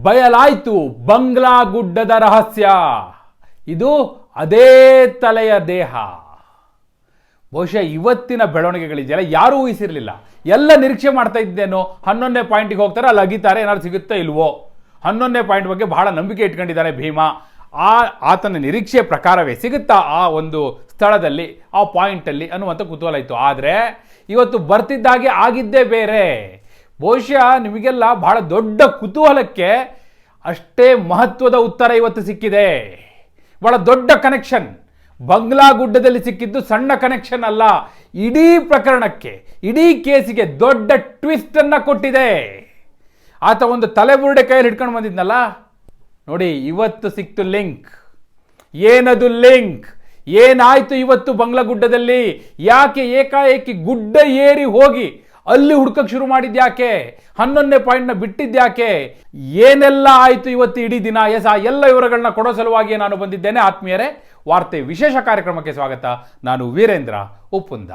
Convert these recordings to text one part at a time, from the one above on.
ಬಯಲಾಯ್ತು ಬಂಗ್ಲಾ ಗುಡ್ಡದ ರಹಸ್ಯ. ಇದು ಅದೇ ತಲೆಯ ದೇಹ. ಬಹುಶಃ ಇವತ್ತಿನ ಬೆಳವಣಿಗೆಗಳಿದೆಯಲ್ಲ, ಯಾರೂ ಊಹಿಸಿರಲಿಲ್ಲ. ಎಲ್ಲ ನಿರೀಕ್ಷೆ ಮಾಡ್ತಾ ಇದ್ದೇನು, ಹನ್ನೊಂದನೇ ಪಾಯಿಂಟಿಗೆ ಹೋಗ್ತಾರೆ, ಅಲ್ಲಿ ಅಗಿತಾರೆ, ಏನಾದ್ರು ಸಿಗುತ್ತೋ ಇಲ್ವೋ. ಹನ್ನೊಂದನೇ ಪಾಯಿಂಟ್ ಬಗ್ಗೆ ಬಹಳ ನಂಬಿಕೆ ಇಟ್ಕೊಂಡಿದ್ದಾನೆ ಭೀಮಾ. ಆ ಆತನ ನಿರೀಕ್ಷೆ ಪ್ರಕಾರವೇ ಸಿಗುತ್ತಾ ಆ ಒಂದು ಸ್ಥಳದಲ್ಲಿ, ಆ ಪಾಯಿಂಟಲ್ಲಿ ಅನ್ನುವಂಥ ಕುತೂಹಲ ಇತ್ತು. ಆದರೆ, ಇವತ್ತು ಬರ್ತಿದ್ದಾಗೆ ಆಗಿದ್ದೇ ಬೇರೆ. ಬಹುಶಃ ನಿಮಗೆಲ್ಲ ಬಹಳ ದೊಡ್ಡ ಕುತೂಹಲಕ್ಕೆ ಅಷ್ಟೇ ಮಹತ್ವದ ಉತ್ತರ ಇವತ್ತು ಸಿಕ್ಕಿದೆ. ಬಹಳ ದೊಡ್ಡ ಕನೆಕ್ಷನ್ ಬಂಗ್ಲಾ ಗುಡ್ಡದಲ್ಲಿ ಸಿಕ್ಕಿದ್ದು ಸಣ್ಣ ಕನೆಕ್ಷನ್ ಅಲ್ಲ. ಇಡೀ ಪ್ರಕರಣಕ್ಕೆ, ಇಡೀ ಕೇಸಿಗೆ ದೊಡ್ಡ ಟ್ವಿಸ್ಟ್ ಅನ್ನ ಕೊಟ್ಟಿದೆ. ಆತ ಒಂದು ತಲೆಬುರುಡೆ ಕೈಯಲ್ಲಿ ಹಿಡ್ಕೊಂಡು ಬಂದಿದ್ನಲ್ಲ? ನೋಡಿ, ಇವತ್ತು ಸಿಕ್ತು ಲಿಂಕ್. ಏನದು ಲಿಂಕ್? ಏನಾಯ್ತು ಇವತ್ತು ಬಂಗ್ಲಾ ಗುಡ್ಡದಲ್ಲಿ? ಯಾಕೆ ಏಕಾಏಕಿ ಗುಡ್ಡ ಏರಿ ಹೋಗಿ ಅಲ್ಲಿ ಹುಡ್ಕಕ್ಕೆ ಶುರು ಮಾಡಿದ್ಯಾಕೆ ಹನ್ನೊಂದನೇ ಪಾಯಿಂಟ್ನ ಬಿಟ್ಟಿದ್ಯಾಕೆ ಏನೆಲ್ಲ ಆಯಿತು ಇವತ್ತು ಇಡೀ ದಿನ? ಎಸ್, ಆ ಎಲ್ಲ ವಿವರಗಳನ್ನ ಕೊಡೋ ಸಲುವಾಗಿ ನಾನು ಬಂದಿದ್ದೇನೆ. ಆತ್ಮೀಯರೇ, ವಾರ್ತೆ ವಿಶೇಷ ಕಾರ್ಯಕ್ರಮಕ್ಕೆ ಸ್ವಾಗತ. ನಾನು ವೀರೇಂದ್ರ ಉಪ್ಪುಂದ.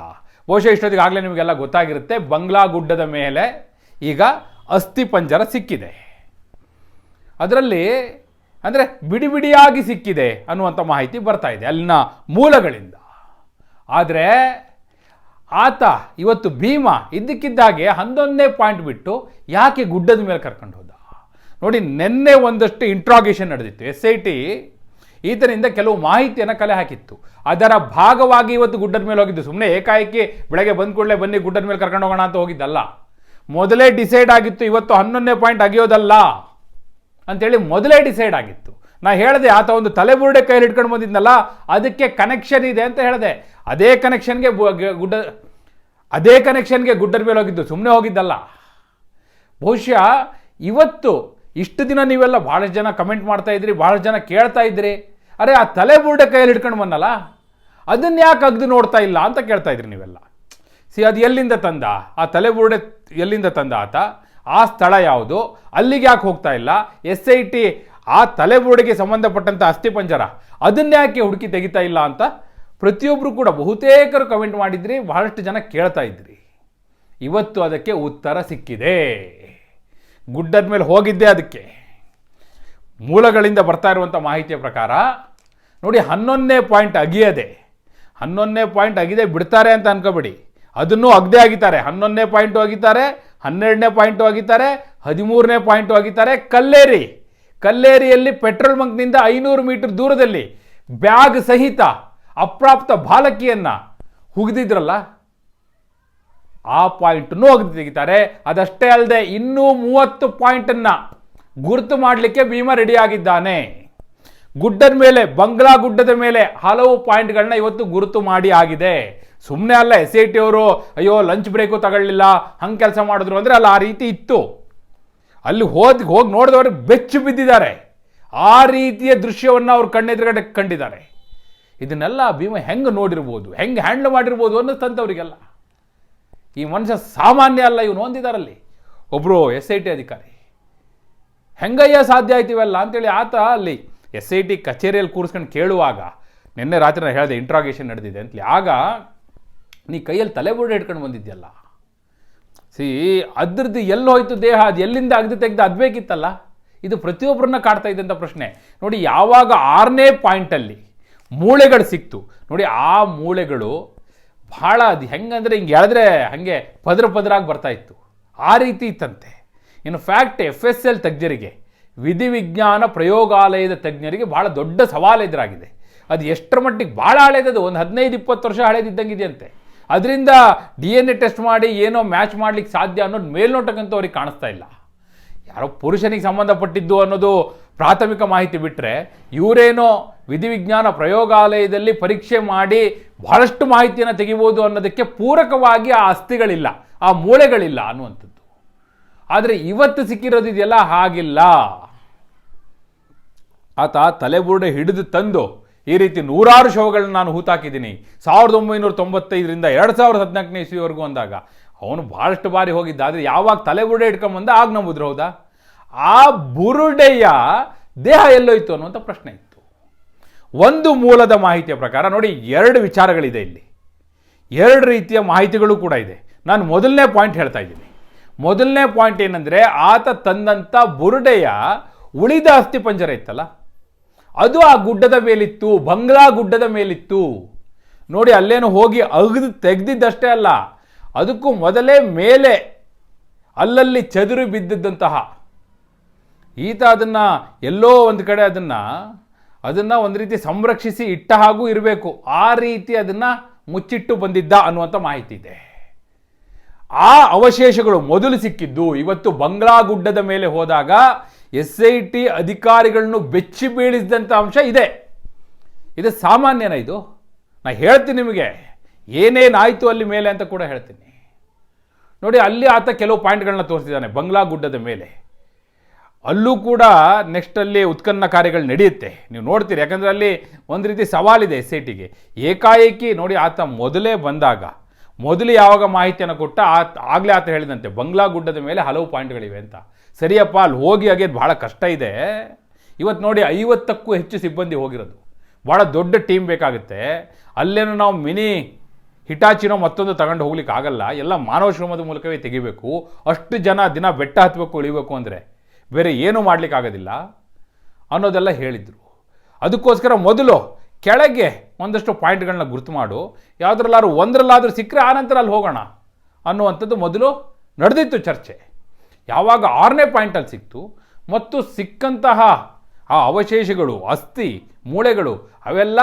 ಬಹುಶಃ ಇಷ್ಟೊತ್ತಿಗೆ ಆಗಲೇ ನಿಮಗೆಲ್ಲ ಗೊತ್ತಾಗಿರುತ್ತೆ. ಬಂಗ್ಲಾ ಗುಡ್ಡದ ಮೇಲೆ ಈಗ ಅಸ್ಥಿ ಪಂಜರ ಸಿಕ್ಕಿದೆ. ಅದರಲ್ಲಿ ಅಂದರೆ ಬಿಡಿ ಬಿಡಿಯಾಗಿ ಸಿಕ್ಕಿದೆ ಅನ್ನುವಂಥ ಮಾಹಿತಿ ಬರ್ತಾ ಇದೆ ಅಲ್ಲಿನ ಮೂಲಗಳಿಂದ. ಆದರೆ ಆತ ಇವತ್ತು ಭೀಮ ಇದ್ದಕ್ಕಿದ್ದಾಗೆ ಹನ್ನೊಂದನೇ ಪಾಯಿಂಟ್ ಬಿಟ್ಟು ಯಾಕೆ ಗುಡ್ಡದ ಮೇಲೆ ಕರ್ಕೊಂಡು ಹೋದ? ನೋಡಿ, ನಿನ್ನೆ ಒಂದಷ್ಟು ಇಂಟ್ರಾಗೇಷನ್ ನಡೆದಿತ್ತು. ಎಸ್ ಐ ಟಿ ಈತನಿಂದ ಕೆಲವು ಮಾಹಿತಿಯನ್ನು ಕಲೆ ಹಾಕಿತ್ತು. ಅದರ ಭಾಗವಾಗಿ ಇವತ್ತು ಗುಡ್ಡದ ಮೇಲೆ ಹೋಗಿದ್ದು. ಸುಮ್ಮನೆ ಏಕಾಏಕಿ ಬೆಳಗ್ಗೆ ಬಂದ ಕೂಡಲೇ ಬನ್ನಿ, ಗುಡ್ಡದ ಮೇಲೆ ಕರ್ಕೊಂಡು ಹೋಗೋಣ ಅಂತ ಹೋಗಿದ್ದಲ್ಲ. ಮೊದಲೇ ಡಿಸೈಡ್ ಆಗಿತ್ತು, ಇವತ್ತು ಹನ್ನೊಂದನೇ ಪಾಯಿಂಟ್ ಅಗಿಯೋದಲ್ಲ ಅಂತೇಳಿ ಮೊದಲೇ ಡಿಸೈಡ್ ಆಗಿತ್ತು. ನಾ ಹೇಳಿದೆ, ಆತ ಒಂದು ತಲೆಬುರುಡೆ ಕೈಲಿ ಇಟ್ಕೊಂಡು ಬಂದಿದ್ನಲ್ಲ, ಅದಕ್ಕೆ ಕನೆಕ್ಷನ್ ಇದೆ ಅಂತ ಹೇಳಿದೆ. ಅದೇ ಕನೆಕ್ಷನ್ಗೆ ಗುಡ್ಡ, ಅದೇ ಕನೆಕ್ಷನ್ಗೆ ಗುಡ್ಡರ್ ಮೇಲೆ ಹೋಗಿದ್ದು ಸುಮ್ಮನೆ ಹೋಗಿದ್ದಲ್ಲ. ಬಹುಶಃ ಇವತ್ತು ಇಷ್ಟು ದಿನ ನೀವೆಲ್ಲ ಭಾಳಷ್ಟು ಜನ ಕಮೆಂಟ್ ಮಾಡ್ತಾ ಇದ್ರಿ ಭಾಳಷ್ಟು ಜನ ಕೇಳ್ತಾ ಇದ್ರಿ. ಅರೆ, ಆ ತಲೆಬುರುಡೆ ಕೈಯಲ್ಲಿ ಹಿಡ್ಕೊಂಡು ಬಂದಲ್ಲ? ಅದನ್ನ ಯಾಕೆ ಅಗ್ದು ನೋಡ್ತಾ ಇಲ್ಲ ಅಂತ ಕೇಳ್ತಾ ಇದ್ರಿ ನೀವೆಲ್ಲ. ಸಿ, ಅದು ಎಲ್ಲಿಂದ ತಂದ? ಆ ತಲೆಬುರುಡೆ ಎಲ್ಲಿಂದ ತಂದ ಆತ? ಆ ಸ್ಥಳ ಯಾವುದು? ಅಲ್ಲಿಗೆ ಯಾಕೆ ಹೋಗ್ತಾ ಇಲ್ಲ? ಎಸ್ ಐ ಟಿ ಆ ತಲೆಬುರುಡೆಗೆ ಸಂಬಂಧಪಟ್ಟಂಥ ಅಸ್ಥಿಪಂಜರ ಅದನ್ನ ಯಾಕೆ ಹುಡುಕಿ ತೆಗಿತಾ ಇಲ್ಲ ಅಂತ ಪ್ರತಿಯೊಬ್ಬರು ಕೂಡ ಬಹುತೇಕರು ಕಮೆಂಟ್ ಮಾಡಿದ್ರಿ, ಬಹಳಷ್ಟು ಜನ ಕೇಳ್ತಾ ಇದ್ರಿ. ಇವತ್ತು ಅದಕ್ಕೆ ಉತ್ತರ ಸಿಕ್ಕಿದೆ. ಗುಡ್ಡದ ಮೇಲೆ ಹೋಗಿದ್ದೆ ಅದಕ್ಕೆ. ಮೂಲಗಳಿಂದ ಬರ್ತಾ ಇರುವಂಥ ಮಾಹಿತಿಯ ಪ್ರಕಾರ, ನೋಡಿ ಹನ್ನೊಂದನೇ ಪಾಯಿಂಟ್ ಅಗಿಯದೆ, ಹನ್ನೊಂದನೇ ಪಾಯಿಂಟ್ ಅಗಿದೆ ಬಿಡ್ತಾರೆ ಅಂತ ಅನ್ಕೋಬೇಡಿ. ಅದನ್ನು ಅಗದೇ ಆಗಿದ್ದಾರೆ. ಹನ್ನೊಂದನೇ ಪಾಯಿಂಟು ಅಗಿತಾರೆ ಹನ್ನೆರಡನೇ ಪಾಯಿಂಟು ಆಗಿತಾರೆ ಹದಿಮೂರನೇ ಪಾಯಿಂಟು ಆಗಿತಾರೆ ಕಲ್ಲೇರಿ! ಕಲ್ಲೇರಿಯಲ್ಲಿ ಪೆಟ್ರೋಲ್ ಬಂಕ್ನಿಂದ ಐನೂರು ಮೀಟರ್ ದೂರದಲ್ಲಿ ಬ್ಯಾಗ್ ಸಹಿತ ಅಪ್ರಾಪ್ತ ಬಾಲಕಿಯನ್ನು ಹುಗಿದಿದ್ರಲ್ಲ? ಆ ಪಾಯಿಂಟನ್ನು ಒಗೆದು ತೆಗಿತಾರೆ. ಅದಷ್ಟೇ ಅಲ್ಲದೆ ಇನ್ನೂ ಮೂವತ್ತು ಪಾಯಿಂಟನ್ನು ಗುರುತು ಮಾಡಲಿಕ್ಕೆ ಭೀಮಾ ರೆಡಿಯಾಗಿದ್ದಾನೆ. ಗುಡ್ಡದ ಮೇಲೆ, ಬಂಗ್ಲಾ ಗುಡ್ಡದ ಮೇಲೆ ಹಲವು ಪಾಯಿಂಟ್ಗಳನ್ನ ಇವತ್ತು ಗುರುತು ಮಾಡಿ ಆಗಿದೆ. ಸುಮ್ಮನೆ ಅಲ್ಲ, ಎಸ್ ಐ ಟಿ ಅವರು, ಅಯ್ಯೋ, ಲಂಚ್ ಬ್ರೇಕು ತಗೊಳ್ಳಿಲ್ಲ, ಹಂಗೆ ಕೆಲಸ ಮಾಡಿದ್ರು ಅಂದರೆ ಅಲ್ಲಿ, ಆ ರೀತಿ ಇತ್ತು. ಅಲ್ಲಿ ಹೋದ್, ಹೋಗಿ ನೋಡಿದವರು ಬೆಚ್ಚು ಬಿದ್ದಿದ್ದಾರೆ. ಆ ರೀತಿಯ ದೃಶ್ಯವನ್ನು ಅವ್ರು ಕಣ್ಣೆದುರುಗಡೆ ಕಂಡಿದ್ದಾರೆ. ಇದನ್ನೆಲ್ಲ ಭೀಮ ಹೆಂಗೆ ನೋಡಿರ್ಬೋದು, ಹೆಂಗೆ ಹ್ಯಾಂಡಲ್ ಮಾಡಿರ್ಬೋದು ಅನ್ನಿಸ್ತಂಥವ್ರಿಗೆಲ್ಲ ಈ ಮನುಷ್ಯ ಸಾಮಾನ್ಯ ಅಲ್ಲ, ಇವನು ಹೊಂದಿದಾರಲ್ಲಿ ಒಬ್ಬರು ಎಸ್ ಐ ಟಿ ಅಧಿಕಾರಿ. ಹೆಂಗಯ್ಯ ಸಾಧ್ಯ ಆಯ್ತೀವಲ್ಲ ಅಂತೇಳಿ ಆತ ಅಲ್ಲಿ ಎಸ್ ಐ ಟಿ ಕಚೇರಿಯಲ್ಲಿ ಕೂರಿಸ್ಕೊಂಡು ಕೇಳುವಾಗ, ನಿನ್ನೆ ರಾತ್ರಿ ನಾನು ಹೇಳಿದೆ ಇಂಟ್ರಾಗೇಷನ್ ನಡೆದಿದೆ ಅಂತೇಳಿ, ಆಗ ನೀ ಕೈಯಲ್ಲಿ ತಲೆಬುರುಡೆ ಹಿಡ್ಕೊಂಡು ಬಂದಿದ್ಯಲ್ಲ. ಸಿ, ಅದ್ರದ್ದು ಎಲ್ಲಿ ಹೋಯ್ತು ದೇಹ? ಅದು ಎಲ್ಲಿಂದ ಅಗ್ದು ತೆಗೆದು ಅದು ಬೇಕಿತ್ತಲ್ಲ? ಇದು ಪ್ರತಿಯೊಬ್ಬರನ್ನ ಕಾಡ್ತಾ ಇದ್ದಂಥ ಪ್ರಶ್ನೆ. ನೋಡಿ, ಯಾವಾಗ ಆರನೇ ಪಾಯಿಂಟಲ್ಲಿ ಮೂಳೆಗಳು ಸಿಕ್ತು, ನೋಡಿ, ಆ ಮೂಳೆಗಳು ಭಾಳ ಅದು ಹೆಂಗಂದ್ರೆ ಹಿಂಗೆ ಹೇಳಿದ್ರೆ ಹಾಗೆ ಪದ್ರ ಪದರಾಗಿ ಬರ್ತಾ ಇತ್ತು. ಆ ರೀತಿ ಇತ್ತಂತೆ. ಇನ್ನು ಫ್ಯಾಕ್ಟ್ ಎಫ್ ಎಸ್ ಎಲ್ ತಜ್ಞರಿಗೆ, ವಿಧಿವಿಜ್ಞಾನ ಪ್ರಯೋಗಾಲಯದ ತಜ್ಞರಿಗೆ ಭಾಳ ದೊಡ್ಡ ಸವಾಲು ಎದುರಾಗಿದೆ. ಅದು ಎಷ್ಟರ ಮಟ್ಟಿಗೆ ಭಾಳ ಹಳೇದದು, ಒಂದು ಹದಿನೈದು, ಇಪ್ಪತ್ತು ವರ್ಷ ಹಳೇದಿದ್ದಂಗಿದೆಯಂತೆ. ಅದರಿಂದ ಡಿ ಎನ್ ಎ ಟೆಸ್ಟ್ ಮಾಡಿ ಏನೋ ಮ್ಯಾಚ್ ಮಾಡ್ಲಿಕ್ಕೆ ಸಾಧ್ಯ ಅನ್ನೋದು ಮೇಲ್ನೋಟಕ್ಕಂತೂ ಅವ್ರಿಗೆ ಕಾಣಿಸ್ತಾ ಇಲ್ಲ. ಯಾರೋ ಪುರುಷನಿಗೆ ಸಂಬಂಧಪಟ್ಟಿದ್ದು ಅನ್ನೋದು ಪ್ರಾಥಮಿಕ ಮಾಹಿತಿ ಬಿಟ್ಟರೆ ಇವರೇನೋ ವಿಧಿವಿಜ್ಞಾನ ಪ್ರಯೋಗಾಲಯದಲ್ಲಿ ಪರೀಕ್ಷೆ ಮಾಡಿ ಬಹಳಷ್ಟು ಮಾಹಿತಿಯನ್ನು ತೆಗಿಬೋದು ಅನ್ನೋದಕ್ಕೆ ಪೂರಕವಾಗಿ ಆ ಅಸ್ಥಿಗಳಿಲ್ಲ, ಆ ಮೂಳೆಗಳಿಲ್ಲ ಅನ್ನುವಂಥದ್ದು. ಆದರೆ ಇವತ್ತು ಸಿಕ್ಕಿರೋದು ಸಿಕ್ಕಿರೋದಿದೆಯಲ್ಲ ಹಾಗಿಲ್ಲ. ಆತ ತಲೆಬುರುಡೆ ಹಿಡಿದು ತಂದು ಈ ರೀತಿ ನೂರಾರು ಶವಗಳನ್ನ ನಾನು ಹೂತಾಕಿದ್ದೀನಿ. ಸಾವಿರದ ಒಂಬೈನೂರ ತೊಂಬತ್ತೈದರಿಂದ ಎರಡು ಸಾವಿರದ ಹದಿನಾಲ್ಕನೇ ಇಸ್ವಿವರೆಗೂ ಅಂದಾಗ ಅವನು ಭಾಳಷ್ಟು ಬಾರಿ ಹೋಗಿದ್ದ. ಆದರೆ ಯಾವಾಗ ತಲೆಬುರುಡೆ ಇಟ್ಕೊಂಬಂದ ಆಗ ನಂಬುದ್ರು, ಹೌದಾ? ಆ ಬುರುಡೆಯ ದೇಹ ಎಲ್ಲೋಯ್ತು ಅನ್ನುವಂಥ ಪ್ರಶ್ನೆ ಇತ್ತು. ಒಂದು ಮೂಲದ ಮಾಹಿತಿಯ ಪ್ರಕಾರ, ನೋಡಿ, ಎರಡು ವಿಚಾರಗಳಿದೆ ಇಲ್ಲಿ. ಎರಡು ರೀತಿಯ ಮಾಹಿತಿಗಳು ಕೂಡ ಇದೆ. ನಾನು ಮೊದಲನೇ ಪಾಯಿಂಟ್ ಹೇಳ್ತಾ ಇದ್ದೀನಿ. ಮೊದಲನೇ ಪಾಯಿಂಟ್ ಏನಂದರೆ, ಆತ ತಂದಂಥ ಬುರುಡೆಯ ಉಳಿದ ಅಸ್ಥಿ ಪಂಜರ ಇತ್ತಲ್ಲ? ಅದು ಆ ಗುಡ್ಡದ ಮೇಲಿತ್ತು, ಬಂಗ್ಲಾ ಗುಡ್ಡದ ಮೇಲಿತ್ತು. ನೋಡಿ, ಅಲ್ಲೇನು ಹೋಗಿ ಅಗದು ತೆಗೆದಿದ್ದಷ್ಟೇ ಅಲ್ಲ, ಅದಕ್ಕೂ ಮೊದಲೇ ಮೇಲೆ ಅಲ್ಲಲ್ಲಿ ಚದುರು ಬಿದ್ದಿದ್ದಂತಹ ಈತ ಅದನ್ನು ಎಲ್ಲೋ ಒಂದು ಕಡೆ ಅದನ್ನು ಅದನ್ನು ಒಂದು ರೀತಿ ಸಂರಕ್ಷಿಸಿ ಇಟ್ಟ ಹಾಗೂ ಇರಬೇಕು. ಆ ರೀತಿ ಅದನ್ನು ಮುಚ್ಚಿಟ್ಟು ಬಂದಿದ್ದ ಅನ್ನುವಂಥ ಮಾಹಿತಿ ಇದೆ. ಆ ಅವಶೇಷಗಳು ಮೊದಲು ಸಿಕ್ಕಿದ್ದು ಇವತ್ತು ಬಂಗ್ಲಾ ಗುಡ್ಡದ ಮೇಲೆ ಹೋದಾಗ ಎಸ್ ಐ ಟಿ ಅಧಿಕಾರಿಗಳನ್ನು ಬೆಚ್ಚಿ ಬೀಳಿಸಿದಂಥ ಅಂಶ ಇದೆ. ಇದು ಸಾಮಾನ್ಯನ ಇದು. ನಾ ಹೇಳ್ತೀನಿ ನಿಮಗೆ, ಏನೇನಾಯಿತು ಅಲ್ಲಿ ಮೇಲೆ ಅಂತ ಕೂಡ ಹೇಳ್ತೀನಿ. ನೋಡಿ, ಅಲ್ಲಿ ಆತ ಕೆಲವು ಪಾಯಿಂಟ್ಗಳನ್ನ ತೋರಿಸಿದ್ದಾನೆ, ಬಂಗ್ಲಾ ಗುಡ್ಡದ ಮೇಲೆ. ಅಲ್ಲೂ ಕೂಡ ನೆಕ್ಸ್ಟ್ ಅಲ್ಲಿ ಉತ್ಖನನ ಕಾರ್ಯಗಳು ನಡೆಯುತ್ತೆ. ನೀವು ನೋಡ್ತೀರಿ, ಯಾಕಂದರೆ ಅಲ್ಲಿ ಒಂದು ರೀತಿ ಸವಾಲಿದೆ ಎಸ್ ಐ ಟಿಗೆ ಏಕಾಏಕಿ ನೋಡಿ, ಆತ ಮೊದಲೇ ಬಂದಾಗ, ಮೊದಲು ಯಾವಾಗ ಮಾಹಿತಿಯನ್ನು ಕೊಟ್ಟ, ಆತ ಆಗಲೇ ಆತ ಹೇಳಿದಂತೆ, ಬಂಗ್ಲಾ ಗುಡ್ಡದ ಮೇಲೆ ಹಲವು ಪಾಯಿಂಟ್ಗಳಿವೆ ಅಂತ. ಸರಿಯಪ್ಪ, ಅಲ್ಲಿ ಹೋಗಿ ಹಾಗೆ ಭಾಳ ಕಷ್ಟ ಇದೆ. ಇವತ್ತು ನೋಡಿ ಐವತ್ತಕ್ಕೂ ಹೆಚ್ಚು ಸಿಬ್ಬಂದಿ ಹೋಗಿರೋದು. ಭಾಳ ದೊಡ್ಡ ಟೀಮ್ ಬೇಕಾಗುತ್ತೆ. ಅಲ್ಲೇನು ನಾವು ಮಿನಿ ಹಿಟಾಚಿನೋ ಮತ್ತೊಂದು ತಗೊಂಡು ಹೋಗ್ಲಿಕ್ಕೆ ಆಗಲ್ಲ. ಎಲ್ಲ ಮಾನವ ಶ್ರಮದ ಮೂಲಕವೇ ತೆಗಿಬೇಕು. ಅಷ್ಟು ಜನ ದಿನ ಬೆಟ್ಟ ಹತ್ತಬೇಕು ಉಳಿಬೇಕು ಅಂದರೆ ಬೇರೆ ಏನೂ ಮಾಡಲಿಕ್ಕಾಗೋದಿಲ್ಲ ಅನ್ನೋದೆಲ್ಲ ಹೇಳಿದರು. ಅದಕ್ಕೋಸ್ಕರ ಮೊದಲು ಕೆಳಗೆ ಒಂದಷ್ಟು ಪಾಯಿಂಟ್ಗಳನ್ನ ಗುರುತು ಮಾಡು. ಯಾವುದ್ರಲ್ಲಾದ್ರೂ ಒಂದರಲ್ಲಾದರೂ ಸಿಕ್ಕರೆ ಆನಂತರ ಅಲ್ಲಿ ಹೋಗೋಣ ಅನ್ನುವಂಥದ್ದು ಮೊದಲು ನಡೆದಿತ್ತು ಚರ್ಚೆ. ಯಾವಾಗ ಆರನೇ ಪಾಯಿಂಟಲ್ಲಿ ಸಿಕ್ತು, ಮತ್ತು ಸಿಕ್ಕಂತಹ ಆ ಅವಶೇಷಗಳು, ಅಸ್ಥಿ, ಮೂಳೆಗಳು, ಅವೆಲ್ಲ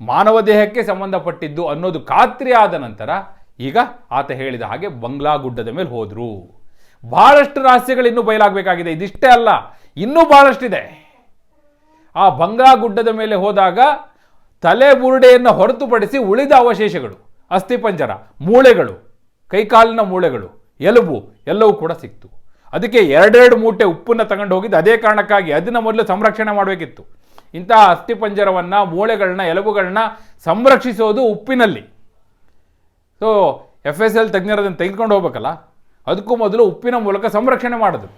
ಮಾನವ ದೇಹಕ್ಕೆ ಸಂಬಂಧಪಟ್ಟಿದ್ದು ಅನ್ನೋದು ಖಾತ್ರಿ ಆದ ನಂತರ ಈಗ ಆತ ಹೇಳಿದ ಹಾಗೆ ಬಂಗ್ಲಾ ಗುಡ್ಡದ ಮೇಲೆ ಹೋದರು. ಬಹಳಷ್ಟು ರಹಸ್ಯಗಳು ಇನ್ನೂ ಬಯಲಾಗಬೇಕಾಗಿದೆ. ಇದಿಷ್ಟೇ ಅಲ್ಲ, ಇನ್ನೂ ಬಹಳಷ್ಟಿದೆ. ಆ ಬಂಗ್ಲಾ ಗುಡ್ಡದ ಮೇಲೆ ಹೋದಾಗ ತಲೆ ಬುರುಡೆಯನ್ನು ಹೊರತುಪಡಿಸಿ ಉಳಿದ ಅವಶೇಷಗಳು ಅಸ್ಥಿಪಂಜರ ಮೂಳೆಗಳು, ಕೈಕಾಲಿನ ಮೂಳೆಗಳು, ಎಲುಬು ಎಲ್ಲವೂ ಕೂಡ ಸಿಕ್ತು. ಅದಕ್ಕೆ ಎರಡೆರಡು ಮೂಟೆ ಉಪ್ಪನ್ನು ತಗೊಂಡು ಹೋಗಿದ್ದು ಅದೇ ಕಾರಣಕ್ಕಾಗಿ ಅದನ್ನು ಮೊದಲು ಸಂರಕ್ಷಣೆ ಮಾಡಬೇಕಿತ್ತು. ಇಂತಹ ಅಸ್ಥಿಪಂಜರವನ್ನು ಮೂಳೆಗಳನ್ನ ಎಲುಬುಗಳನ್ನ ಸಂರಕ್ಷಿಸೋದು ಉಪ್ಪಿನಲ್ಲಿ. ಸೊ ಎಫ್ ಎಸ್ ಎಲ್ ತಜ್ಞರದನ್ನು ತೆಗೆದುಕೊಂಡು ಹೋಗ್ಬೇಕಲ್ಲ? ಅದಕ್ಕೂ ಮೊದಲು ಉಪ್ಪಿನ ಮೂಲಕ ಸಂರಕ್ಷಣೆ ಮಾಡೋದು.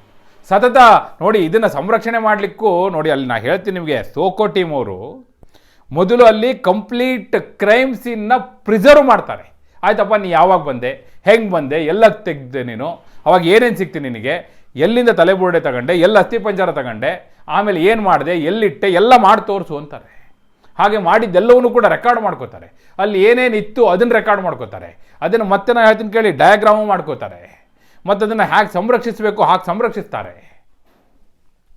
ಸತತ ನೋಡಿ ಇದನ್ನು ಸಂರಕ್ಷಣೆ ಮಾಡಲಿಕ್ಕೂ ನೋಡಿ ಅಲ್ಲಿ ನಾನು ಹೇಳ್ತೀನಿ ನಿಮಗೆ, ಸೋಕೋ ಟೀಮ್ ಅವರು ಮೊದಲು ಅಲ್ಲಿ ಕಂಪ್ಲೀಟ್ ಕ್ರೈಮ್ ಸೀನ್ನ ಪ್ರಿಸರ್ವ್ ಮಾಡ್ತಾರೆ. ಆಯ್ತಪ್ಪ, ನೀ ಯಾವಾಗ ಬಂದೆ? ಹೆಂಗೆ ಬಂದೆ? ಎಲ್ಲ ತೆಗ್ದೆ ನೀನು? ಅವಾಗ ಏನೇನು ಸಿಕ್ತಿ ನಿನಗೆ? ಎಲ್ಲಿಂದ ತಲೆಬುರುಡೆ ತಗೊಂಡೆ? ಎಲ್ಲ ಅಸ್ಥಿಪಂಜರ ತಗೊಂಡೆ? ಆಮೇಲೆ ಏನು ಮಾಡಿದೆ? ಎಲ್ಲಿಟ್ಟೆ? ಎಲ್ಲ ಮಾಡಿ ತೋರಿಸು ಅಂತಾರೆ. ಹಾಗೆ ಮಾಡಿದ್ದೆಲ್ಲವನ್ನೂ ಕೂಡ ರೆಕಾರ್ಡ್ ಮಾಡ್ಕೋತಾರೆ. ಅಲ್ಲಿ ಏನೇನಿತ್ತು ಅದನ್ನು ರೆಕಾರ್ಡ್ ಮಾಡ್ಕೋತಾರೆ. ಅದನ್ನು ಮತ್ತೆ ನಾನು ಹೇಳ್ತೀನಿ ಕೇಳಿ ಡಯಾಗ್ರಾಮು ಮಾಡ್ಕೋತಾರೆ. ಮತ್ತು ಅದನ್ನು ಹೇಗೆ ಸಂರಕ್ಷಿಸಬೇಕು, ಹಾಗೆ ಸಂರಕ್ಷಿಸ್ತಾರೆ.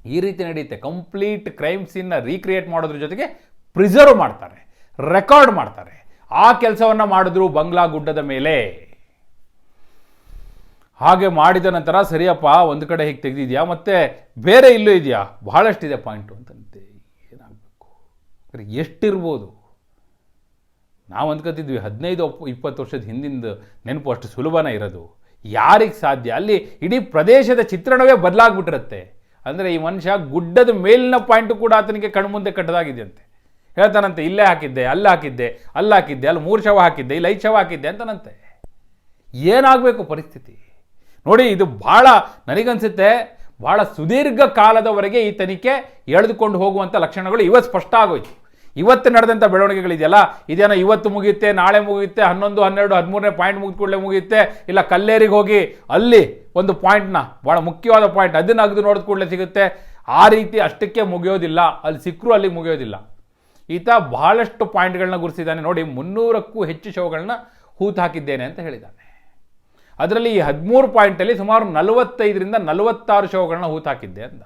ಈ ರೀತಿ ನಡೆಯುತ್ತೆ. ಕಂಪ್ಲೀಟ್ ಕ್ರೈಮ್ ಸೀನ್ನ ರೀಕ್ರಿಯೇಟ್ ಮಾಡೋದ್ರ ಜೊತೆಗೆ ಪ್ರಿಸರ್ವ್ ಮಾಡ್ತಾರೆ. ರೆಕಾರ್ಡ್ ಮಾಡ್ತಾರೆ. ಆ ಕೆಲಸವನ್ನು ಮಾಡಿದ್ರು ಬಂಗ್ಲಾ ಗುಡ್ಡದ ಮೇಲೆ. ಹಾಗೆ ಮಾಡಿದ ನಂತರ, ಸರಿಯಪ್ಪ, ಒಂದು ಕಡೆ ಹೀಗೆ ತೆಗೆದಿದ್ಯಾ? ಮತ್ತೆ ಬೇರೆ ಇಲ್ಲೂ ಇದೆಯಾ? ಬಹಳಷ್ಟಿದೆ ಪಾಯಿಂಟು ಅಂತಂತೆ. ಏನಾಗಬೇಕು? ಎಷ್ಟಿರ್ಬೋದು? ನಾವು ಅಂದ್ಕೊತಿದ್ವಿ, ಹದಿನೈದು ಇಪ್ಪತ್ತು ವರ್ಷದ ಹಿಂದಿಂದ ನೆನಪು ಅಷ್ಟು ಸುಲಭನ ಇರೋದು. ಯಾರಿಗೆ ಸಾಧ್ಯ? ಅಲ್ಲಿ ಇಡೀ ಪ್ರದೇಶದ ಚಿತ್ರಣವೇ ಬದಲಾಗ್ಬಿಟ್ಟಿರುತ್ತೆ. ಅಂದರೆ ಈ ಮನುಷ್ಯ ಗುಡ್ಡದ ಮೇಲಿನ ಪಾಯಿಂಟು ಕೂಡ ಆತನಿಗೆ ಕಣ್ಮುಂದೆ ಕಟ್ಟದಾಗಿದೆಯಂತೆ. ಹೇಳ್ತಾನಂತೆ, ಇಲ್ಲೇ ಹಾಕಿದ್ದೆ, ಅಲ್ಲಿ ಹಾಕಿದ್ದೆ ಅಲ್ಲಿ ಹಾಕಿದ್ದೆ, ಅಲ್ಲಿ ಮೂರು ಶವ ಹಾಕಿದ್ದೆ, ಇಲ್ಲಿ ಐದು ಶವ ಹಾಕಿದ್ದೆ ಅಂತನಂತೆ. ಏನಾಗಬೇಕು ಪರಿಸ್ಥಿತಿ? ನೋಡಿ, ಇದು ಭಾಳ ನನಗನ್ಸುತ್ತೆ, ಭಾಳ ಸುದೀರ್ಘ ಕಾಲದವರೆಗೆ ಈ ತನಿಖೆ ಎಳೆದುಕೊಂಡು ಹೋಗುವಂಥ ಲಕ್ಷಣಗಳು ಇವತ್ತು ಸ್ಪಷ್ಟ ಆಗೋಯ್ತು. ಇವತ್ತು ನಡೆದಂಥ ಬೆಳವಣಿಗೆಗಳಿದೆಯಲ್ಲ, ಇದೇನೋ ಇವತ್ತು ಮುಗಿಯುತ್ತೆ, ನಾಳೆ ಮುಗಿಯುತ್ತೆ, ಹನ್ನೊಂದು, ಹನ್ನೆರಡು, ಹದಿಮೂರನೇ ಪಾಯಿಂಟ್ ಮುಗಿದ ಕೂಡಲೇ ಮುಗಿಯುತ್ತೆ, ಇಲ್ಲ ಕಲ್ಲೇರಿಗೆ ಹೋಗಿ ಅಲ್ಲಿ ಒಂದು ಪಾಯಿಂಟ್ನ, ಭಾಳ ಮುಖ್ಯವಾದ ಪಾಯಿಂಟ್, ಅದನ್ನು ಅಗದು ನೋಡಿದ ಕೂಡಲೇ ಸಿಗುತ್ತೆ. ಆ ರೀತಿ ಅಷ್ಟಕ್ಕೆ ಮುಗಿಯೋದಿಲ್ಲ, ಅಲ್ಲಿ ಸಿಕ್ಕರೂ ಅಲ್ಲಿಗೆ ಮುಗಿಯೋದಿಲ್ಲ. ಈತ ಬಹಳಷ್ಟು ಪಾಯಿಂಟ್ಗಳನ್ನ ಗುರುತಿಸಿದ್ದಾನೆ. ನೋಡಿ, ಮುನ್ನೂರಕ್ಕೂ ಹೆಚ್ಚು ಶೋಗಳನ್ನ ಹೂತು ಹಾಕಿದ್ದೇನೆ ಅಂತ ಹೇಳಿದ್ದಾನೆ. ಅದರಲ್ಲಿ ಈ ಹದಿಮೂರು ಪಾಯಿಂಟಲ್ಲಿ ಸುಮಾರು ನಲವತ್ತೈದರಿಂದ ನಲವತ್ತಾರು ಶೋಗಳನ್ನ ಹೂತು ಹಾಕಿದ್ದೆ ಅಂತ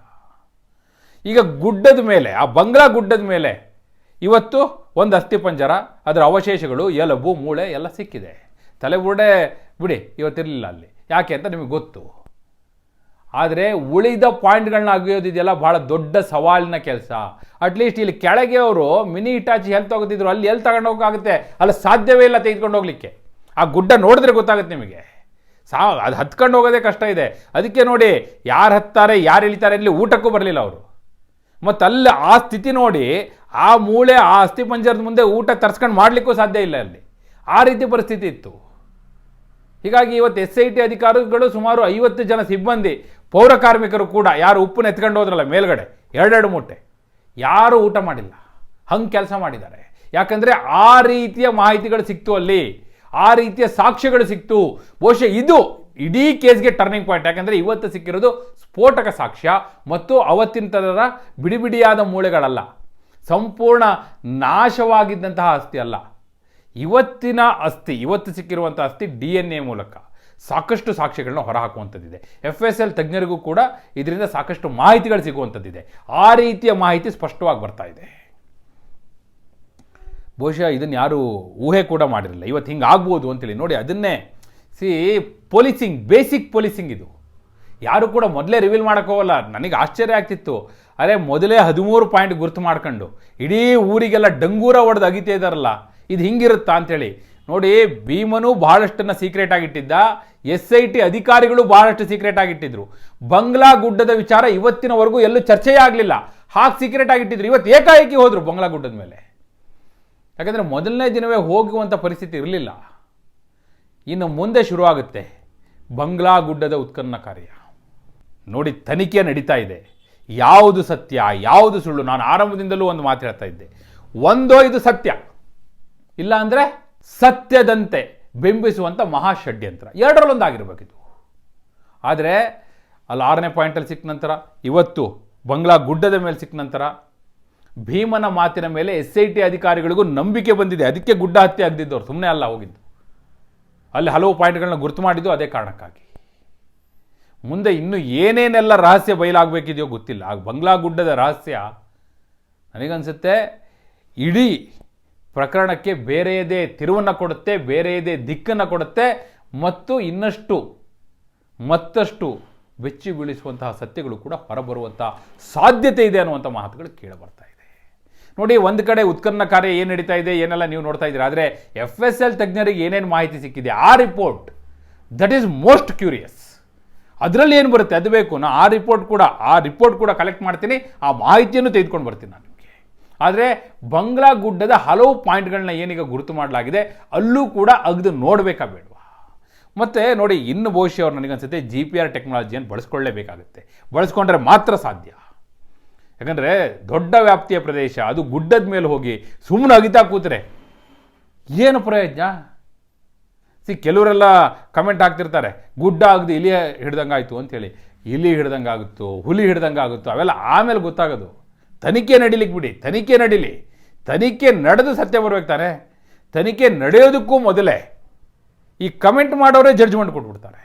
ಈಗ ಗುಡ್ಡದ ಮೇಲೆ, ಆ ಬಂಗ್ಲಾ ಗುಡ್ಡದ ಮೇಲೆ ಇವತ್ತು ಒಂದು ಅಸ್ಥಿಪಂಜರ ಅದರ ಅವಶೇಷಗಳು, ಎಲಬು, ಮೂಳೆ ಎಲ್ಲ ಸಿಕ್ಕಿದೆ. ತಲೆಬುರುಡೆ ಬಿಡಿ, ಇವತ್ತಿರಲಿಲ್ಲ ಅಲ್ಲಿ. ಯಾಕೆ ಅಂತ ನಿಮಗೆ ಗೊತ್ತು. ಆದರೆ ಉಳಿದ ಪಾಯಿಂಟ್ಗಳನ್ನ ಅಗಿಯೋದಿದೆಯಲ್ಲ ಭಾಳ ದೊಡ್ಡ ಸವಾಲಿನ ಕೆಲಸ. ಅಟ್ಲೀಸ್ಟ್ ಇಲ್ಲಿ ಕೆಳಗೆ ಅವರು ಮಿನಿ ಇಟಾಚಿ ಎಲ್ಲಿ ತಗೋತಿದ್ರು ಅಲ್ಲಿ ಎಲ್ಲಿ ತಗೊಂಡು ಹೋಗೋಕ್ಕಾಗುತ್ತೆ ಅಲ್ಲಿ ಸಾಧ್ಯವೇ ಇಲ್ಲ ತೆಗೆದುಕೊಂಡು ಹೋಗ್ಲಿಕ್ಕೆ. ಆ ಗುಡ್ಡ ನೋಡಿದ್ರೆ ಗೊತ್ತಾಗುತ್ತೆ ನಿಮಗೆ. ಸಾ, ಅದು ಹತ್ಕೊಂಡು ಹೋಗೋದೇ ಕಷ್ಟ ಇದೆ. ಅದಕ್ಕೆ ನೋಡಿ ಯಾರು ಹತ್ತಾರೆ, ಯಾರು ಇಳಿತಾರೆ ಇಲ್ಲಿ ಊಟಕ್ಕೂ ಬರಲಿಲ್ಲ ಅವರು. ಮತ್ತು ಅಲ್ಲಿ ಆ ಸ್ಥಿತಿ ನೋಡಿ ಆ ಮೂಳೆ, ಆ ಅಸ್ಥಿಪಂಜರದ ಮುಂದೆ ಊಟ ತರ್ಸ್ಕೊಂಡು ಮಾಡಲಿಕ್ಕೂ ಸಾಧ್ಯ ಇಲ್ಲ ಅಲ್ಲಿ. ಆ ರೀತಿ ಪರಿಸ್ಥಿತಿ ಇತ್ತು. ಹೀಗಾಗಿ ಇವತ್ತು ಎಸ್ ಐ ಟಿ ಅಧಿಕಾರಿಗಳು ಸುಮಾರು ಐವತ್ತು ಜನ ಸಿಬ್ಬಂದಿ ಪೌರ ಕಾರ್ಮಿಕರು ಕೂಡ ಯಾರು ಉಪ್ಪನ್ನು ಎತ್ಕೊಂಡು ಹೋದ್ರಲ್ಲ ಮೇಲ್ಗಡೆ, ಎರಡೆರಡು ಮೂಟೆ. ಯಾರೂ ಊಟ ಮಾಡಿಲ್ಲ. ಹಂಗೆ ಕೆಲಸ ಮಾಡಿದ್ದಾರೆ. ಯಾಕಂದರೆ ಆ ರೀತಿಯ ಮಾಹಿತಿಗಳು ಸಿಕ್ತು ಅಲ್ಲಿ. ಆ ರೀತಿಯ ಸಾಕ್ಷ್ಯಗಳು ಸಿಕ್ತು. ಬಹುಶಃ ಇದು ಇಡೀ ಕೇಸ್ಗೆ ಟರ್ನಿಂಗ್ ಪಾಯಿಂಟ್ ಯಾಕಂದರೆ ಇವತ್ತು ಸಿಕ್ಕಿರೋದು ಸ್ಫೋಟಕ ಸಾಕ್ಷ್ಯ ಮತ್ತು ಅವತ್ತಿನ ಥರದ ಬಿಡಿಬಿಡಿಯಾದ ಮೂಳೆಗಳಲ್ಲ. ಸಂಪೂರ್ಣ ನಾಶವಾಗಿದ್ದಂತಹ ಅಸ್ಥಿ ಅಲ್ಲ. ಇವತ್ತಿನ ಅಸ್ಥಿ, ಇವತ್ತು ಸಿಕ್ಕಿರುವಂಥ ಅಸ್ಥಿ ಡಿ ಎನ್ ಎ ಮೂಲಕ. ಸಾಕಷ್ಟು ಸಾಕ್ಷ್ಯಗಳನ್ನ ಹೊರಹಾಕುವಂಥದ್ದಿದೆ. ಎಫ್ ಎಸ್ ಎಲ್ ತಜ್ಞರಿಗೂ ಕೂಡ ಇದರಿಂದ ಸಾಕಷ್ಟು ಮಾಹಿತಿಗಳು ಸಿಗುವಂಥದ್ದಿದೆ. ಆ ರೀತಿಯ ಮಾಹಿತಿ ಸ್ಪಷ್ಟವಾಗಿ ಬರ್ತಾ ಇದೆ. ಬಹುಶಃ ಇದನ್ನು ಯಾರು ಊಹೆ ಕೂಡ ಮಾಡಿರಲಿಲ್ಲ. ಇವತ್ತು ಹಿಂಗೆ ಆಗ್ಬೋದು ಅಂತೇಳಿ ನೋಡಿ, ಅದನ್ನೇ ಸಿ ಪೊಲೀಸಿಂಗ್, ಬೇಸಿಕ್ ಪೊಲೀಸಿಂಗ್ ಇದು. ಯಾರು ಕೂಡ ಮೊದಲೇ ರಿವೀಲ್ ಮಾಡೋಕ್ಕೋಗಲ್ಲ ನನಗೆ ಆಶ್ಚರ್ಯ ಆಗ್ತಿತ್ತು. ಅರೆ, ಮೊದಲೇ ಹದಿಮೂರು ಪಾಯಿಂಟ್ ಗುರ್ತು ಮಾಡ್ಕೊಂಡು ಇಡೀ ಊರಿಗೆಲ್ಲ ಡಂಗೂರ ಹೊಡೆದು ಅಗಿತಾ ಇದ್ದಾರಲ್ಲ ಇದು ಹಿಂಗಿರುತ್ತಾ ಅಂತೇಳಿ ನೋಡಿ, ಭೀಮನು ಬಹಳಷ್ಟನ್ನು ಸೀಕ್ರೆಟ್ ಆಗಿಟ್ಟಿದ್ದ. ಎಸ್ ಐ ಟಿ ಅಧಿಕಾರಿಗಳು ಬಹಳಷ್ಟು ಸೀಕ್ರೆಟ್ ಆಗಿಟ್ಟಿದ್ರು. ಬಂಗ್ಲಾ ಗುಡ್ಡದ ವಿಚಾರ ಇವತ್ತಿನವರೆಗೂ ಎಲ್ಲೂ ಚರ್ಚೆಯೇ ಆಗಲಿಲ್ಲ. ಹಾಗೆ ಸೀಕ್ರೆಟ್ ಆಗಿಟ್ಟಿದ್ರು. ಇವತ್ತು ಏಕಾಏಕಿ ಹೋದರು ಬಂಗ್ಲಾ ಗುಡ್ಡದ ಮೇಲೆ. ಯಾಕಂದರೆ ಮೊದಲನೇ ದಿನವೇ ಹೋಗುವಂಥ ಪರಿಸ್ಥಿತಿ ಇರಲಿಲ್ಲ. ಇನ್ನು ಮುಂದೆ ಶುರುವಾಗುತ್ತೆ ಬಂಗ್ಲಾ ಗುಡ್ಡದ ಉತ್ಖನ್ನ ಕಾರ್ಯ. ನೋಡಿ, ತನಿಖೆ ನಡೀತಾ ಇದೆ. ಯಾವುದು ಸತ್ಯ, ಯಾವುದು ಸುಳ್ಳು? ನಾನು ಆರಂಭದಿಂದಲೂ ಒಂದು ಮಾತು ಹೇಳ್ತಾ ಇದ್ದೆ. ಒಂದೋ ಇದು ಸತ್ಯ. ಇಲ್ಲ ಅಂದರೆ ಸತ್ಯದಂತೆ ಬಿಂಬಿಸುವಂಥ ಮಹಾ ಷಡ್ಯಂತ್ರ. ಎರಡರಲ್ಲೊಂದು ಆಗಿರಬೇಕಿತ್ತು ಆದರೆ ಅಲ್ಲಿ ಆರನೇ ಪಾಯಿಂಟಲ್ಲಿ ಸಿಕ್ಕ ನಂತರ, ಇವತ್ತು ಬಂಗ್ಲಾ ಗುಡ್ಡದ ಮೇಲೆ ಸಿಕ್ಕ ನಂತರ, ಭೀಮನ ಮಾತಿನ ಮೇಲೆ ಎಸ್ ಐ ಟಿ ಅಧಿಕಾರಿಗಳಿಗೂ ನಂಬಿಕೆ ಬಂದಿದೆ. ಅದಕ್ಕೆ ಗುಡ್ಡ ಹತ್ಯೆ ಆಗದಿದ್ದವ್ರು. ಸುಮ್ಮನೆ ಅಲ್ಲ, ಹೋಗಿದ್ದು. ಅಲ್ಲಿ ಹಲವು ಪಾಯಿಂಟ್ಗಳನ್ನ ಗುರುತು ಮಾಡಿದ್ದು ಅದೇ ಕಾರಣಕ್ಕಾಗಿ. ಮುಂದೆ ಇನ್ನು ಏನೇನೆಲ್ಲ ರಹಸ್ಯ ಬಯಲಾಗಬೇಕಿದೆಯೋ ಗೊತ್ತಿಲ್ಲ. ಆ ಬಂಗ್ಲಾ ಗುಡ್ಡದ ರಹಸ್ಯ ನನಗನ್ಸುತ್ತೆ, ಇಡೀ ಪ್ರಕರಣಕ್ಕೆ ಬೇರೆಯದೇ ತಿರುವನ್ನು ಕೊಡುತ್ತೆ ಬೇರೆಯದೇ ದಿಕ್ಕನ್ನು ಕೊಡುತ್ತೆ, ಮತ್ತು ಇನ್ನಷ್ಟು, ಮತ್ತಷ್ಟು ಬೆಚ್ಚಿ ಬೀಳಿಸುವಂತಹ ಸತ್ಯಗಳು ಕೂಡ ಹೊರಬರುವಂಥ ಸಾಧ್ಯತೆ ಇದೆ ಅನ್ನುವಂಥ ಮಾತುಗಳು ಕೇಳಬರ್ತಾ ಇದೆ. ನೋಡಿ, ಒಂದು ಕಡೆ ಉತ್ಖನನ ಕಾರ್ಯ ಏನು ನಡೀತಾ ಇದೆ, ಏನೆಲ್ಲ ನೀವು ನೋಡ್ತಾ ಇದ್ದೀರಾ? ಆದರೆ ಎಫ್ ಎಸ್ ಎಲ್ ತಜ್ಞರಿಗೆ ಏನೇನು ಮಾಹಿತಿ ಸಿಕ್ಕಿದೆ, ಆ report that is most curious ಅದರಲ್ಲಿ ಏನು ಬರುತ್ತೆ? ಅದು ಬೇಕು. ನಾನು ಆ ರಿಪೋರ್ಟ್ ಕೂಡ, ಆ ರಿಪೋರ್ಟ್ ಕೂಡ ಕಲೆಕ್ಟ್ ಮಾಡ್ತೀನಿ, ಆ ಮಾಹಿತಿಯನ್ನು ತೆಗೆದುಕೊಂಡು ಬರ್ತೀನಿ ನಾನು. ಆದರೆ ಬಂಗ್ಲಾ ಗುಡ್ಡದ ಹಲವು ಪಾಯಿಂಟ್ಗಳನ್ನ ಏನೀಗ ಗುರುತು ಮಾಡಲಾಗಿದೆ, ಅಲ್ಲೂ ಕೂಡ ಅಗ್ದು ನೋಡಬೇಕಾ ಬೇಡವಾ ಮತ್ತು ನೋಡಿ, ಇನ್ನು ಬಹುಶಃ ಅವ್ರು ನನಗನ್ಸುತ್ತೆ ಜಿ ಪಿ ಆರ್ ಟೆಕ್ನಾಲಜಿಯನ್ನು ಬಳಸ್ಕೊಳ್ಳೇಬೇಕಾಗುತ್ತೆ. ಬಳಸ್ಕೊಂಡ್ರೆ ಮಾತ್ರ ಸಾಧ್ಯ. ಯಾಕಂದರೆ ದೊಡ್ಡ ವ್ಯಾಪ್ತಿಯ ಪ್ರದೇಶ, ಅದು ಗುಡ್ಡದ ಮೇಲೆ ಹೋಗಿ ಸುಮ್ಮನೆ ಅಗಿತಾ ಕೂತ್ರೆ ಏನು ಪ್ರಯೋಜನ? ಸಿ, ಕೆಲವರೆಲ್ಲ ಕಮೆಂಟ್ ಹಾಕ್ತಿರ್ತಾರೆ, ಗುಡ್ಡ ಆಗದು ಇಲಿ ಹಿಡ್ದಂಗೆ ಆಯಿತು ಅಂತೇಳಿ ಇಲಿ ಹಿಡ್ದಂಗೆ ಆಗುತ್ತೋ ಹುಲಿ ಹಿಡ್ದಂಗೆ ಆಗುತ್ತೋ ಅವೆಲ್ಲ ಆಮೇಲೆ ಗೊತ್ತಾಗೋದು. ತನಿಖೆ ನಡಿಲಿಕ್ಕೆ ಬಿಡಿ, ತನಿಖೆ ನಡೀಲಿ. ತನಿಖೆ ನಡೆದು ಸತ್ಯ ಬರ್ಬೇಕು ತಾನೆ. ತನಿಖೆ ನಡೆಯೋದಕ್ಕೂ ಮೊದಲೇ ಈ ಕಮೆಂಟ್ ಮಾಡೋರೇ ಜಡ್ಜ್ಮೆಂಟ್ ಕೊಟ್ಬಿಡ್ತಾರೆ.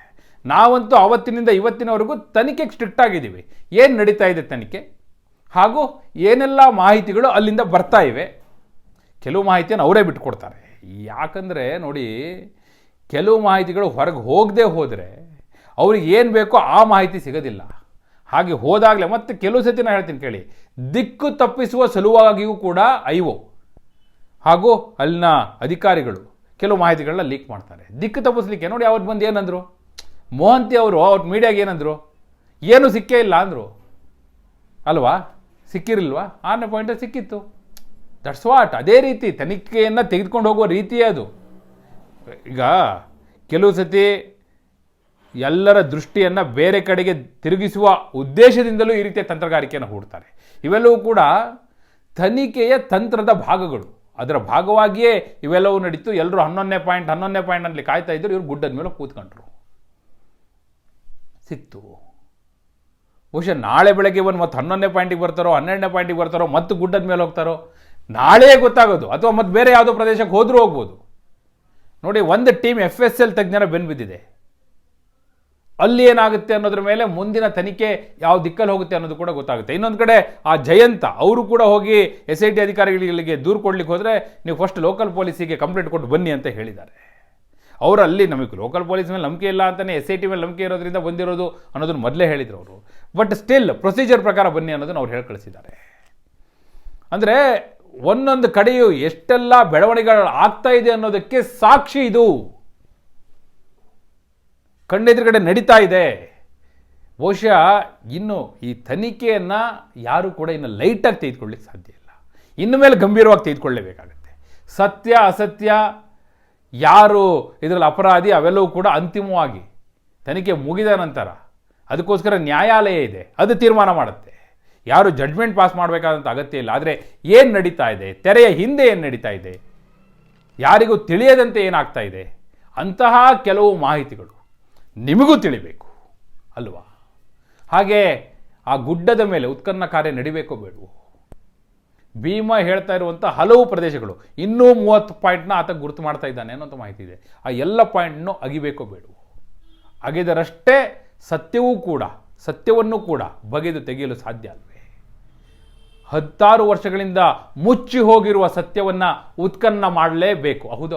ನಾವಂತೂ ಅವತ್ತಿನಿಂದ ಇವತ್ತಿನವರೆಗೂ ತನಿಖೆಗೆ ಸ್ಟ್ರಿಕ್ಟ್ ಆಗಿದ್ದೀವಿ. ಏನು ನಡೀತಾ ಇದೆ ತನಿಖೆ? ಹಾಗೂ ಏನೆಲ್ಲ ಮಾಹಿತಿಗಳು ಅಲ್ಲಿಂದ ಬರ್ತಾ ಇವೆ? ಕೆಲವು ಮಾಹಿತಿಯನ್ನು ಅವರೇ ಬಿಟ್ಕೊಡ್ತಾರೆ. ಯಾಕಂದರೆ ನೋಡಿ, ಕೆಲವು ಮಾಹಿತಿಗಳು ಹೊರಗೆ ಹೋಗದೆ ಹೋದರೆ ಅವ್ರಿಗೆ ಏನು ಬೇಕೋ ಆ ಮಾಹಿತಿ ಸಿಗೋದಿಲ್ಲ. ಹಾಗೆ ಹೋದಾಗಲೇ ಮತ್ತೆ ಕೆಲವು ಸತಿ ನಾನು ಹೇಳ್ತೀನಿ ಕೇಳಿ. ದಿಕ್ಕು ತಪ್ಪಿಸುವ ಸಲುವಾಗಿಯೂ ಕೂಡ ಐವೋ ಹಾಗೂ ಅಲ್ಲಿನ ಅಧಿಕಾರಿಗಳು ಕೆಲವು ಮಾಹಿತಿಗಳನ್ನ ಲೀಕ್ ಮಾಡ್ತಾರೆ. ದಿಕ್ಕು ತಪ್ಪಿಸ್ಲಿಕ್ಕೆ ನೋಡಿ ಅವತ್ತು ಬಂದು ಏನಂದರು? ಮೋಹಂತಿ ಅವರು ಅವ್ರ ಮೀಡಿಯಾಗೆ ಏನಂದರು? ಏನೂ ಸಿಕ್ಕೇ ಇಲ್ಲ ಅಂದರು. ಅಲ್ವಾ? ಸಿಕ್ಕಿರಲ್ವಾ ಆರನೇ ಪಾಯಿಂಟ್ ಸಿಕ್ಕಿತ್ತು. ದಟ್ಸ್ ವಾಟ್ ಅದೇ ರೀತಿ ತನಿಖೆಯನ್ನು ತೆಗೆದುಕೊಂಡು ಹೋಗುವ ರೀತಿಯೇ ಅದು. ಈಗ ಕೆಲವು ಸತಿ ಎಲ್ಲರ ದೃಷ್ಟಿಯನ್ನು ಬೇರೆ ಕಡೆಗೆ ತಿರುಗಿಸುವ ಉದ್ದೇಶದಿಂದಲೂ ಈ ರೀತಿಯ ತಂತ್ರಗಾರಿಕೆಯನ್ನು ಹೂಡ್ತಾರೆ. ಇವೆಲ್ಲವೂ ಕೂಡ ತನಿಖೆಯ ತಂತ್ರದ ಭಾಗಗಳು. ಅದರ ಭಾಗವಾಗಿಯೇ ಇವೆಲ್ಲವೂ ನಡೀತು. ಎಲ್ಲರೂ ಹನ್ನೊಂದನೇ ಪಾಯಿಂಟ್ ಹನ್ನೊಂದನೇ ಪಾಯಿಂಟ್ ಅಲ್ಲಿ ಕಾಯ್ತಾ ಇದ್ದರು ಇವರು ಗುಡ್ಡದ ಮೇಲೆ ಕೂತ್ಕೊಂಡ್ರು. ಸಿಕ್ತು. ಬಹುಶಃ ನಾಳೆ ಬೆಳಗ್ಗೆ ಒಂದು ಮತ್ತೆ ಹನ್ನೊಂದನೇ ಪಾಯಿಂಟಿಗೆ ಬರ್ತಾರೋ, ಹನ್ನೆರಡನೇ ಪಾಯಿಂಟಿಗೆ ಬರ್ತಾರೋ, ಮತ್ತು ಗುಡ್ಡದ ಮೇಲೆ ಹೋಗ್ತಾರೋ ನಾಳೆ ಗೊತ್ತಾಗೋದು. ಅಥವಾ ಮತ್ತೆ ಬೇರೆ ಯಾವುದೋ ಪ್ರದೇಶಕ್ಕೆ ಹೋದರೂ ಹೋಗ್ಬೋದು. ನೋಡಿ, ಒಂದು ಟೀಮ್ ಎಫ್ ಎಸ್ ಎಲ್ ತಜ್ಞರ ಬೆನ್ಬಿದ್ದಿದೆ. ಅಲ್ಲಿ ಏನಾಗುತ್ತೆ ಅನ್ನೋದ್ರ ಮೇಲೆ ಮುಂದಿನ ತನಿಖೆ ಯಾವ ದಿಕ್ಕಲ್ಲಿ ಹೋಗುತ್ತೆ ಅನ್ನೋದು ಕೂಡ ಗೊತ್ತಾಗುತ್ತೆ. ಇನ್ನೊಂದು ಕಡೆ ಆ ಜಯಂತ, ಅವರು ಕೂಡ ಹೋಗಿ ಎಸ್ ಐ ಟಿ ಅಧಿಕಾರಿಗಳಿಗೆ ದೂರು ಕೊಡ್ಲಿಕ್ಕೆ ಹೋದರೆ ನೀವು ಫಸ್ಟ್ ಲೋಕಲ್ ಪೊಲೀಸಿಗೆ ಕಂಪ್ಲೇಂಟ್ ಕೊಟ್ಟು ಬನ್ನಿ ಅಂತ ಹೇಳಿದ್ದಾರೆ. ಅವರಲ್ಲಿ ನಮಗೆ ಲೋಕಲ್ ಪೊಲೀಸ್ ಮೇಲೆ ನಂಬಿಕೆ ಇಲ್ಲ ಅಂತಲೇ ಎಸ್ ಐ ಟಿ ಮೇಲೆ ನಂಬಿಕೆ ಇರೋದ್ರಿಂದ ಬಂದಿರೋದು ಅನ್ನೋದನ್ನು ಮೊದಲೇ ಹೇಳಿದರು ಅವರು. ಬಟ್ ಸ್ಟಿಲ್ ಪ್ರೊಸೀಜರ್ ಪ್ರಕಾರ ಬನ್ನಿ ಅನ್ನೋದನ್ನು ಅವ್ರು ಹೇಳಿ ಕಳಿಸಿದ್ದಾರೆ. ಅಂದರೆ ಒಂದೊಂದು ಕಡೆಯು ಎಷ್ಟೆಲ್ಲ ಬೆಳವಣಿಗೆಗಳು ಆಗ್ತಾ ಇದೆ ಅನ್ನೋದಕ್ಕೆ ಸಾಕ್ಷಿ ಇದು. ಕಣ್ಣೆದುರುಗಡೆ ನಡೀತಾ ಇದೆ. ಬಹುಶಃ ಇನ್ನು ಈ ತನಿಖೆಯನ್ನು ಯಾರು ಕೂಡ ಇನ್ನು ಲೈಟಾಗಿ ತೆಗೆದುಕೊಳ್ಳಿಕ್ಕೆ ಸಾಧ್ಯ ಇಲ್ಲ. ಇನ್ನು ಮೇಲೆ ಗಂಭೀರವಾಗಿ ತೆಗೆದುಕೊಳ್ಳಲೇಬೇಕಾಗತ್ತೆ ಸತ್ಯ, ಅಸತ್ಯ, ಯಾರು ಇದರಲ್ಲಿ ಅಪರಾಧಿ ಅವೆಲ್ಲವೂ ಕೂಡ ಅಂತಿಮವಾಗಿ ತನಿಖೆ ಮುಗಿದ ನಂತರ ಅದಕ್ಕೋಸ್ಕರ ನ್ಯಾಯಾಲಯ ಇದೆ. ಅದು ತೀರ್ಮಾನ ಮಾಡುತ್ತೆ. ಯಾರು ಜಡ್ಜ್ಮೆಂಟ್ ಪಾಸ್ ಮಾಡಬೇಕಾದಂಥ ಅಗತ್ಯ ಇಲ್ಲ. ಆದರೆ ಏನು ನಡೀತಾ ಇದೆ? ತೆರೆಯ ಹಿಂದೆ ಏನು ನಡೀತಾ ಇದೆ? ಯಾರಿಗೂ ತಿಳಿಯದಂತೆ ಏನಾಗ್ತಾ ಇದೆ? ಅಂತಹ ಕೆಲವು ಮಾಹಿತಿಗಳು ನಿಮಗೂ ತಿಳಿಬೇಕು, ಅಲ್ವಾ? ಹಾಗೆ ಆ ಗುಡ್ಡದ ಮೇಲೆ ಉತ್ಖನ್ನ ಕಾರ್ಯ ನಡಿಬೇಕೋ ಬೇಡವೋ? ಭೀಮ ಹೇಳ್ತಾ ಇರುವಂಥ ಹಲವು ಪ್ರದೇಶಗಳು, ಇನ್ನೂ ಮೂವತ್ತು ಪಾಯಿಂಟ್ನ ಆತ ಗುರುತು ಮಾಡ್ತಾ ಇದ್ದಾನೆ ಅನ್ನೋಂಥ ಮಾಹಿತಿ ಇದೆ. ಆ ಎಲ್ಲ ಪಾಯಿಂಟ್ನು ಅಗಿಬೇಕೋ ಬೇಡವೋ? ಅಗೆದರಷ್ಟೇ ಸತ್ಯವೂ ಕೂಡ, ಸತ್ಯವನ್ನು ಕೂಡ ಬಗೆದು ತೆಗೆಯಲು ಸಾಧ್ಯ ಅಲ್ವೇ? ಹತ್ತಾರು ವರ್ಷಗಳಿಂದ ಮುಚ್ಚಿ ಹೋಗಿರುವ ಸತ್ಯವನ್ನು ಉತ್ಖನ್ನ ಮಾಡಲೇಬೇಕು. ಹೌದೋ